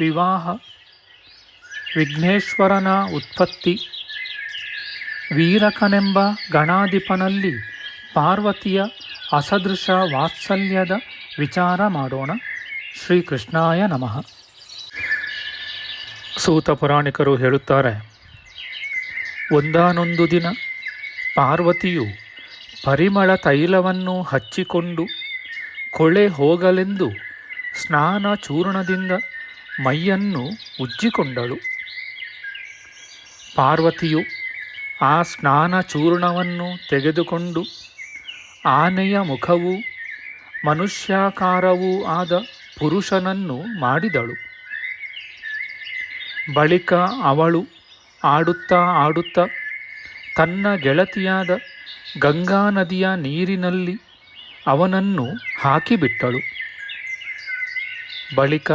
ವಿವಾಹ, ವಿಘ್ನೇಶ್ವರನ ಉತ್ಪತ್ತಿ, ವೀರಕನೆಂಬ ಗಣಾಧಿಪನಲ್ಲಿ ಪಾರ್ವತಿಯ ಅಸದೃಶ ವಾತ್ಸಲ್ಯದ ವಿಚಾರ ಮಾಡೋಣ. ಶ್ರೀಕೃಷ್ಣಾಯ ನಮಃ. ಸೂತ ಪುರಾಣಿಕರು ಹೇಳುತ್ತಾರೆ, ಒಂದಾನೊಂದು ದಿನ ಪಾರ್ವತಿಯು ಪರಿಮಳ ತೈಲವನ್ನು ಹಚ್ಚಿಕೊಂಡು ಕೊಳೆ ಹೋಗಲೆಂದು ಸ್ನಾನ ಚೂರ್ಣದಿಂದ ಮೈಯನ್ನು ಉಜ್ಜಿಕೊಂಡಳು. ಪಾರ್ವತಿಯು ಆ ಸ್ನಾನ ಚೂರ್ಣವನ್ನು ತೆಗೆದುಕೊಂಡು ಆನೆಯ ಮುಖವೂ ಮನುಷ್ಯಾಕಾರವೂ ಆದ ಪುರುಷನನ್ನು ಮಾಡಿದಳು. ಬಳಿಕ ಅವಳು ಆಡುತ್ತಾ ಆಡುತ್ತಾ ತನ್ನ ಗೆಳತಿಯಾದ ಗಂಗಾ ನದಿಯ ನೀರಿನಲ್ಲಿ ಅವನನ್ನು ಹಾಕಿಬಿಟ್ಟಳು. ಬಳಿಕ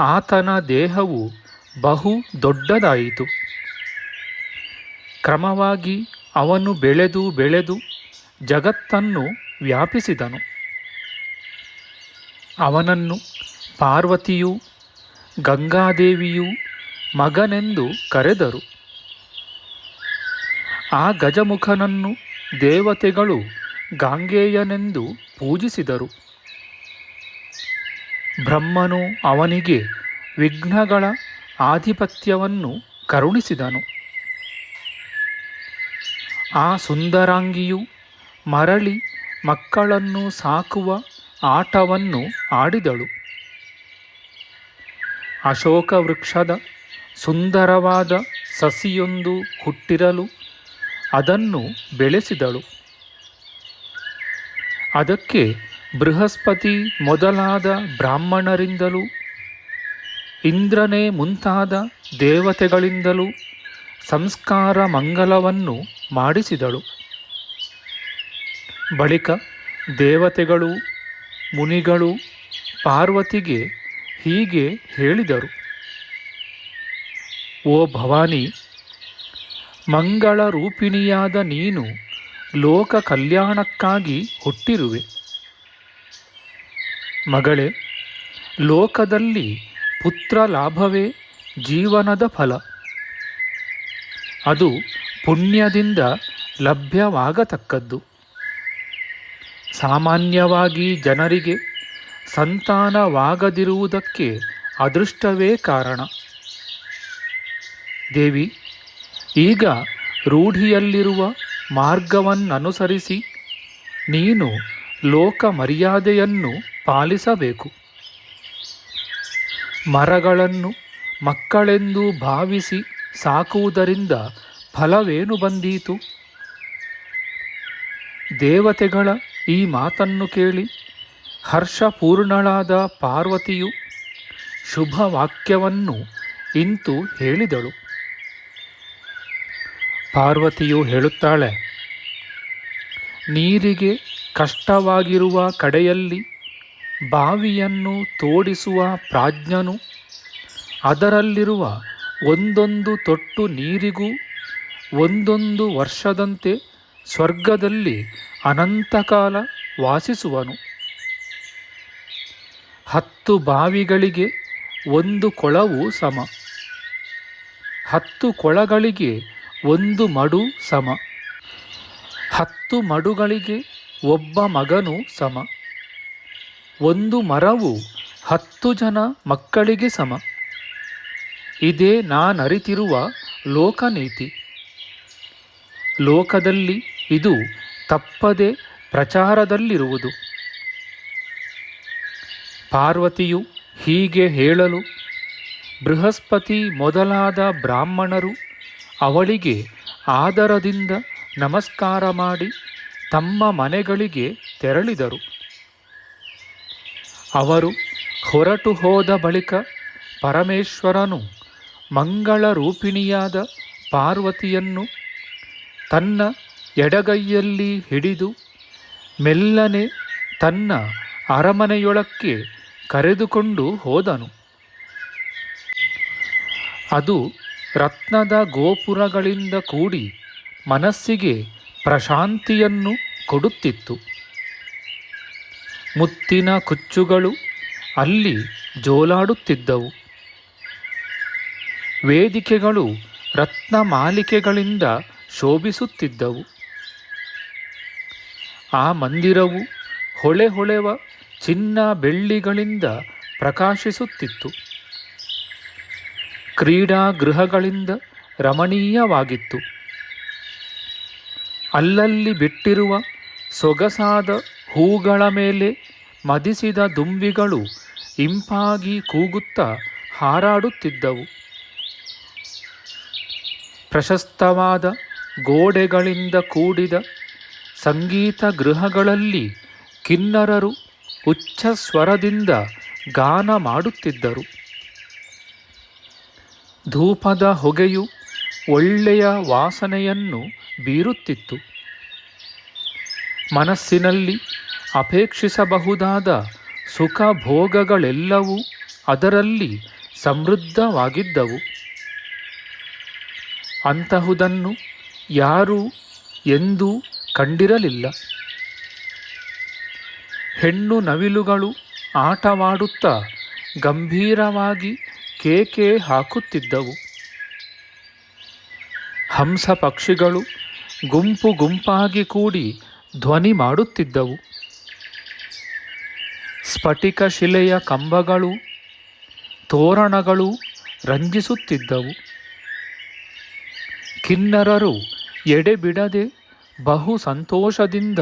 ಆತನ ದೇಹವು ಬಹು ದೊಡ್ಡದಾಯಿತು. ಕ್ರಮವಾಗಿ ಅವನು ಬೆಳೆದು ಬೆಳೆದು ಜಗತ್ತನ್ನು ವ್ಯಾಪಿಸಿದನು. ಅವನನ್ನು ಪಾರ್ವತಿಯು ಗಂಗಾದೇವಿಯು ಮಗನೆಂದು ಕರೆದರು. ಆ ಗಜಮುಖನನ್ನು ದೇವತೆಗಳು ಗಾಂಗೇಯನೆಂದು ಪೂಜಿಸಿದರು. ಬ್ರಹ್ಮನು ಅವನಿಗೆ ವಿಘ್ನಗಳ ಆಧಿಪತ್ಯವನ್ನು ಕರುಣಿಸಿದನು. ಆ ಸುಂದರಾಂಗಿಯು ಮರಳಿ ಮಕ್ಕಳನ್ನು ಸಾಕುವ ಆಟವನ್ನು ಆಡಿದಳು. ಅಶೋಕ ವೃಕ್ಷದ ಸುಂದರವಾದ ಸಸಿಯೊಂದು ಹುಟ್ಟಿರಲು ಅದನ್ನು ಬೆಳೆಸಿದಳು. ಅದಕ್ಕೆ ಬೃಹಸ್ಪತಿ ಮೊದಲಾದ ಬ್ರಾಹ್ಮಣರಿಂದಲೂ, ಇಂದ್ರನೇ ಮುಂತಾದ ದೇವತೆಗಳಿಂದಲೂ ಸಂಸ್ಕಾರ ಮಂಗಲವನ್ನು ಮಾಡಿಸಿದಳು. ಬಳಿಕ ದೇವತೆಗಳು, ಮುನಿಗಳು ಪಾರ್ವತಿಗೆ ಹೀಗೆ ಹೇಳಿದರು. ಓ ಭವಾನಿ ಮಂಗಳ ರೂಪಿಣಿಯಾದ ನೀನು ಲೋಕ ಕಲ್ಯಾಣಕ್ಕಾಗಿ ಹುಟ್ಟಿರುವೆ. ಮಗಳೇ, ಲೋಕದಲ್ಲಿ ಪುತ್ರ ಲಾಭವೇ ಜೀವನದ ಫಲ. ಅದು ಪುಣ್ಯದಿಂದ ಲಭ್ಯವಾಗತಕ್ಕದ್ದು. ಸಾಮಾನ್ಯವಾಗಿ ಜನರಿಗೆ ಸಂತಾನವಾಗದಿರುವುದಕ್ಕೆ ಅದೃಷ್ಟವೇ ಕಾರಣ. ದೇವಿ, ಈಗ ರೂಢಿಯಲ್ಲಿರುವ ಮಾರ್ಗವನ್ನನುಸರಿಸಿ ನೀನು ಲೋಕ ಮರ್ಯಾದೆಯನ್ನು ಪಾಲಿಸಬೇಕು. ಮರಗಳನ್ನು ಮಕ್ಕಳೆಂದು ಭಾವಿಸಿ ಸಾಕುವುದರಿಂದ ಫಲವೇನು ಬಂದೀತು? ದೇವತೆಗಳ ಈ ಮಾತನ್ನು ಕೇಳಿ ಹರ್ಷಪೂರ್ಣಳಾದ ಪಾರ್ವತಿಯು ಶುಭವಾಕ್ಯವನ್ನು ಇಂತು ಹೇಳಿದಳು. ಪಾರ್ವತಿಯು ಹೇಳುತ್ತಾಳೆ, ನೀರಿಗೆ ಕಷ್ಟವಾಗಿರುವ ಕಡೆಯಲ್ಲಿ ಬಾವಿಯನ್ನು ತೋಡಿಸುವ ಪ್ರಾಜ್ಞನು, ಅದರಲ್ಲಿರುವ ಒಂದೊಂದು ತೊಟ್ಟು ನೀರಿಗೂ ಒಂದೊಂದು ವರ್ಷದಂತೆ ಸ್ವರ್ಗದಲ್ಲಿ ಅನಂತಕಾಲ ವಾಸಿಸುವನು. ಹತ್ತು ಬಾವಿಗಳಿಗೆ ಒಂದು ಕೊಳವು ಸಮ. ಹತ್ತು ಕೊಳಗಳಿಗೆ ಒಂದು ಮಡು ಸಮ. ಹತ್ತು ಮಡುಗಳಿಗೆ ಒಬ್ಬ ಮಗನು ಸಮ. ಒಂದು ಮರವು ಹತ್ತು ಜನ ಮಕ್ಕಳಿಗೆ ಸಮ. ಇದೇ ನಾನರಿತಿರುವ ಲೋಕನೀತಿ. ಲೋಕದಲ್ಲಿ ಇದು ತಪ್ಪದೆ ಪ್ರಚಾರದಲ್ಲಿರುವುದು. ಪಾರ್ವತಿಯು ಹೀಗೆ ಹೇಳಲು, ಬೃಹಸ್ಪತಿ ಮೊದಲಾದ ಬ್ರಾಹ್ಮಣರು ಅವಳಿಗೆ ಆದರದಿಂದ ನಮಸ್ಕಾರ ಮಾಡಿ ತಮ್ಮ ಮನೆಗಳಿಗೆ ತೆರಳಿದರು. ಅವರು ಹೊರಟು ಹೋದ ಬಳಿಕ ಪರಮೇಶ್ವರನು ಮಂಗಳ ರೂಪಿಣಿಯಾದ ಪಾರ್ವತಿಯನ್ನು ತನ್ನ ಎಡಗೈಯಲ್ಲಿ ಹಿಡಿದು ಮೆಲ್ಲನೆ ತನ್ನ ಅರಮನೆಯೊಳಕ್ಕೆ ಕರೆದುಕೊಂಡು ಹೋದನು. ಅದು ರತ್ನದ ಗೋಪುರಗಳಿಂದ ಕೂಡಿ ಮನಸ್ಸಿಗೆ ಪ್ರಶಾಂತಿಯನ್ನು ಕೊಡುತ್ತಿತ್ತು. ಮುತ್ತಿನ ಕುಚ್ಚುಗಳು ಅಲ್ಲಿ ಜೋಲಾಡುತ್ತಿದ್ದವು. ವೇದಿಕೆಗಳು ರತ್ನ ಮಾಲಿಕೆಗಳಿಂದ ಶೋಭಿಸುತ್ತಿದ್ದವು. ಆ ಮಂದಿರವು ಹೊಳೆ ಹೊಳೆವ ಚಿನ್ನ ಬೆಳ್ಳಿಗಳಿಂದ ಪ್ರಕಾಶಿಸುತ್ತಿತ್ತು. ಕ್ರೀಡಾಗೃಹಗಳಿಂದ ರಮಣೀಯವಾಗಿತ್ತು. ಅಲ್ಲಲ್ಲಿ ಬಿಟ್ಟಿರುವ ಸೊಗಸಾದ ಹೂಗಳ ಮೇಲೆ ಮದಿಸಿದ ದುಂಬಿಗಳು ಇಂಪಾಗಿ ಕೂಗುತ್ತಾ ಹಾರಾಡುತ್ತಿದ್ದವು. ಪ್ರಶಸ್ತವಾದ ಗೋಡೆಗಳಿಂದ ಕೂಡಿದ ಸಂಗೀತ ಗೃಹಗಳಲ್ಲಿ ಕಿನ್ನರರು ಉಚ್ಚ ಸ್ವರದಿಂದ ಗಾನ ಮಾಡುತ್ತಿದ್ದರು. ಧೂಪದ ಹೊಗೆಯು ಒಳ್ಳೆಯ ವಾಸನೆಯನ್ನು ಬೀರುತ್ತಿತ್ತು. ಮನಸ್ಸಿನಲ್ಲಿ ಅಪೇಕ್ಷಿಸಬಹುದಾದ ಸುಖ ಭೋಗಗಳೆಲ್ಲವೂ ಅದರಲ್ಲಿ ಸಮೃದ್ಧವಾಗಿದ್ದವು. ಅಂತಹುದನ್ನು ಯಾರೂ ಎಂದೂ ಕಂಡಿರಲಿಲ್ಲ. ಹೆಣ್ಣು ನವಿಲುಗಳು ಆಟವಾಡುತ್ತಾ ಗಂಭೀರವಾಗಿ ಕೇಕೆ ಹಾಕುತ್ತಿದ್ದವು. ಹಂಸ ಪಕ್ಷಿಗಳು ಗುಂಪು ಗುಂಪಾಗಿ ಕೂಡಿ ಧ್ವನಿ ಮಾಡುತ್ತಿದ್ದವು. ಸ್ಫಟಿಕ ಶಿಲೆಯ ಕಂಬಗಳು, ತೋರಣಗಳು ರಂಜಿಸುತ್ತಿದ್ದವು. ಕಿನ್ನರರು ಎಡೆಬಿಡದೆ ಬಹು ಸಂತೋಷದಿಂದ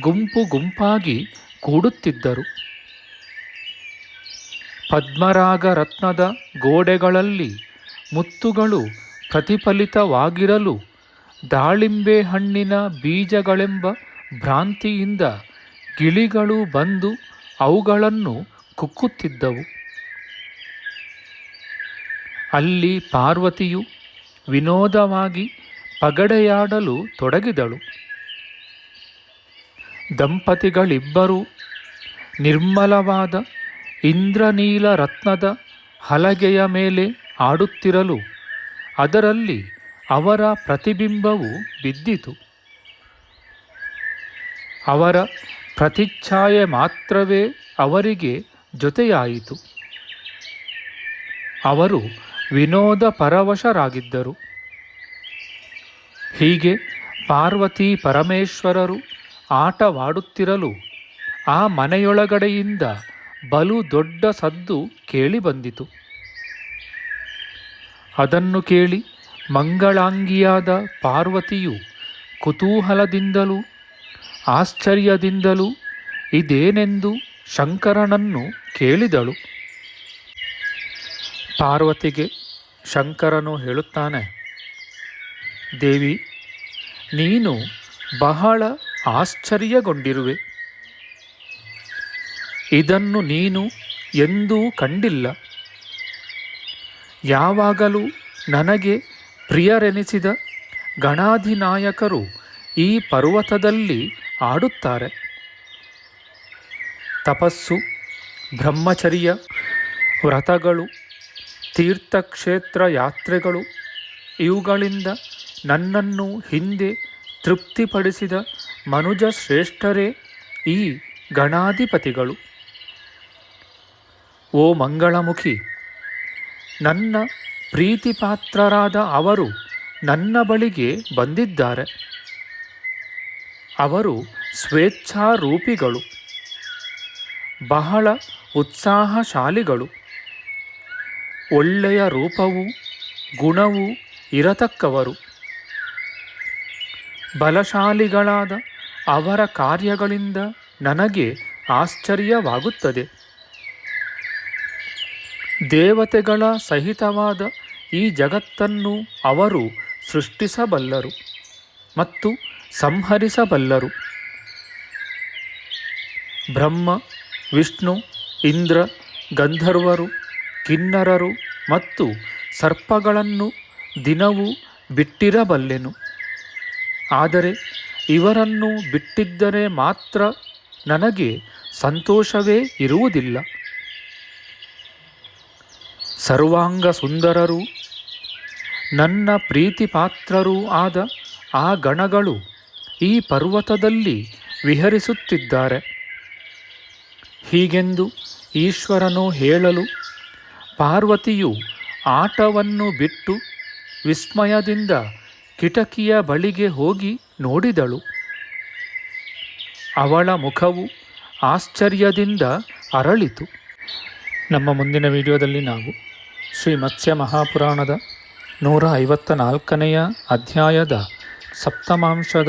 ಗುಂಪು ಗುಂಪಾಗಿ ಕೂಡುತ್ತಿದ್ದರು. ಪದ್ಮರಾಗ ರತ್ನದ ಗೋಡೆಗಳಲ್ಲಿ ಮುತ್ತುಗಳು ಪ್ರತಿಫಲಿತವಾಗಿರಲು ದಾಳಿಂಬೆ ಹಣ್ಣಿನ ಬೀಜಗಳೆಂಬ ಭ್ರಾಂತಿಯಿಂದ ಗಿಳಿಗಳು ಬಂದು ಅವುಗಳನ್ನು ಕುಕ್ಕುತ್ತಿದ್ದವು. ಅಲ್ಲಿ ಪಾರ್ವತಿಯು ವಿನೋದವಾಗಿ ಪಗಡೆಯಾಡಲು ತೊಡಗಿದಳು. ದಂಪತಿಗಳಿಬ್ಬರೂ ನಿರ್ಮಲವಾದ ಇಂದ್ರನೀಲ ರತ್ನದ ಹಲಗೆಯ ಮೇಲೆ ಆಡುತ್ತಿರಲು ಅದರಲ್ಲಿ ಅವರ ಪ್ರತಿಬಿಂಬವು ಬಿದ್ದಿತು. ಅವರ ಪ್ರತಿಚ್ಛಾಯೆ ಮಾತ್ರವೇ ಅವರಿಗೆ ಜೊತೆಯಾಯಿತು. ಅವರು ವಿನೋದ ಪರವಶರಾಗಿದ್ದರು ಹೀಗೆ ಪಾರ್ವತಿ ಪರಮೇಶ್ವರರು ಆಟವಾಡುತ್ತಿರಲು ಆ ಮನೆಯೊಳಗಡೆಯಿಂದ ಬಲು ದೊಡ್ಡ ಸದ್ದು ಕೇಳಿಬಂದಿತು. ಅದನ್ನು ಕೇಳಿ ಮಂಗಳಾಂಗಿಯಾದ ಪಾರ್ವತಿಯು ಕುತೂಹಲದಿಂದಲೂ ಆಶ್ಚರ್ಯದಿಂದಲೂ ಇದೇನೆಂದು ಶಂಕರನನ್ನು ಕೇಳಿದಳು. ಪಾರ್ವತಿಗೆ ಶಂಕರನು ಹೇಳುತ್ತಾನೆ, ದೇವಿ, ನೀನು ಬಹಳ ಆಶ್ಚರ್ಯಗೊಂಡಿರುವೆ. ಇದನ್ನು ನೀನು ಎಂದೂ ಕಂಡಿಲ್ಲ. ಯಾವಾಗಲೂ ನನಗೆ ಪ್ರಿಯರೆನಿಸಿದ ಗಣಾಧಿನಾಯಕರು ಈ ಪರ್ವತದಲ್ಲಿ ಆಡುತ್ತಾರೆ ತಪಸ್ಸು, ಬ್ರಹ್ಮಚರ್ಯ, ವ್ರತಗಳು, ತೀರ್ಥಕ್ಷೇತ್ರ ಯಾತ್ರೆಗಳು, ಇವುಗಳಿಂದ ನನ್ನನ್ನು ಹಿಂದೆ ತೃಪ್ತಿಪಡಿಸಿದ ಮನುಜ ಶ್ರೇಷ್ಠರೇ ಈ ಗಣಾಧಿಪತಿಗಳು. ಓ ಮಂಗಳಮುಖಿ, ನನ್ನ ಪ್ರೀತಿಪಾತ್ರರಾದ ಅವರು ನನ್ನ ಬಳಿಗೆ ಬಂದಿದ್ದಾರೆ. ಅವರು ಸ್ವೇಚ್ಛಾರೂಪಿಗಳು. ಬಹಳ ಉತ್ಸಾಹಶಾಲಿಗಳು. ಒಳ್ಳೆಯ ರೂಪವೂ ಗುಣವೂ ಇರತಕ್ಕವರು. ಬಲಶಾಲಿಗಳಾದ ಅವರ ಕಾರ್ಯಗಳಿಂದ ನನಗೆ ಆಶ್ಚರ್ಯವಾಗುತ್ತದೆ. ದೇವತೆಗಳ ಸಹಿತವಾದ ಈ ಜಗತ್ತನ್ನು ಅವರು ಸೃಷ್ಟಿಸಬಲ್ಲರು ಮತ್ತು ಸಂಹರಿಸಬಲ್ಲರು. ಬ್ರಹ್ಮ, ವಿಷ್ಣು, ಇಂದ್ರ, ಗಂಧರ್ವರು, ಕಿನ್ನರರು ಮತ್ತು ಸರ್ಪಗಳನ್ನು ದಿನವೂ ಬಿಟ್ಟಿರಬಲ್ಲೆನು. ಆದರೆ ಇವರನ್ನು ಬಿಟ್ಟಿದ್ದರೆ ಮಾತ್ರ ನನಗೆ ಸಂತೋಷವೇ ಇರುವುದಿಲ್ಲ. ಸರ್ವಾಂಗ ಸುಂದರರು, ನನ್ನ ಪ್ರೀತಿಪಾತ್ರರೂ ಆದ ಆ ಗಣಗಳು ಈ ಪರ್ವತದಲ್ಲಿ ವಿಹರಿಸುತ್ತಿದ್ದಾರೆ. ಹೀಗೆಂದು ಈಶ್ವರನು ಹೇಳಲು ಪಾರ್ವತಿಯು ಆಟವನ್ನು ಬಿಟ್ಟು ವಿಸ್ಮಯದಿಂದ ಕಿಟಕಿಯ ಬಳಿಗೆ ಹೋಗಿ ನೋಡಿದಳು. ಅವಳ ಮುಖವು ಆಶ್ಚರ್ಯದಿಂದ ಅರಳಿತು. ನಮ್ಮ ಮುಂದಿನ ವಿಡಿಯೋದಲ್ಲಿ ನಾವು ಶ್ರೀ ಮತ್ಸ್ಯ ಮಹಾಪುರಾಣದ ನೂರ ಐವತ್ತ ನಾಲ್ಕನೆಯ ಅಧ್ಯಾಯದ ಸಪ್ತಮಾಂಶದ